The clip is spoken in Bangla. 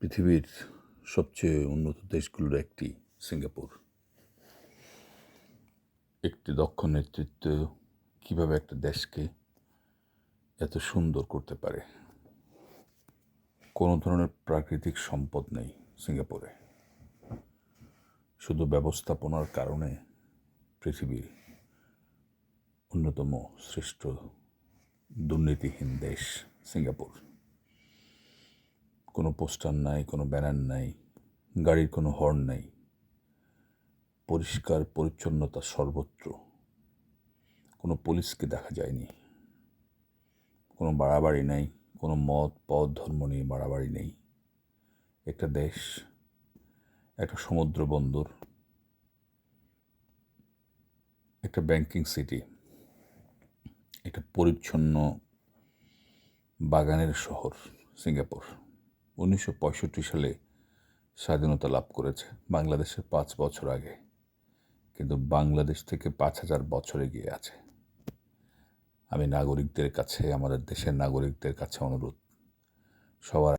পৃথিবীর সবচেয়ে উন্নত দেশগুলোর একটি সিঙ্গাপুর। একটি দক্ষ নেতৃত্ব কীভাবে একটা দেশকে এত সুন্দর করতে পারে? কোনো ধরনের প্রাকৃতিক সম্পদ নেই সিঙ্গাপুরে। শুধু ব্যবস্থাপনার কারণে পৃথিবীর অন্যতম শ্রেষ্ঠ দুর্নীতিহীন দেশ সিঙ্গাপুর। কোনো পোস্টার নাই, কোনো ব্যানার নাই, গাড়ির কোনো হর্ন নাই। পরিষ্কার পরিচ্ছন্নতা সর্বত্র। কোনো পুলিশকে দেখা যায়নি। কোনো বাড়াবাড়ি নাই, কোনো মত পদ, ধর্ম নিয়ে বাড়াবাড়ি নেই। একটা দেশ, একটা সমুদ্র বন্দর, একটা ব্যাংকিং সিটি একটা পরিচ্ছন্ন বাগানের শহর, সিঙ্গাপুর। উনিশশো পঁয়ষট্টি সালে স্বাধীনতা লাভ করেছে বাংলাদেশের পাঁচ বছর আগে। কিন্তু বাংলাদেশ থেকে পাঁচ হাজার বছর এগিয়ে আছে। আমি নাগরিকদের কাছে, আমাদের দেশের নাগরিকদের কাছে অনুরোধ, সবার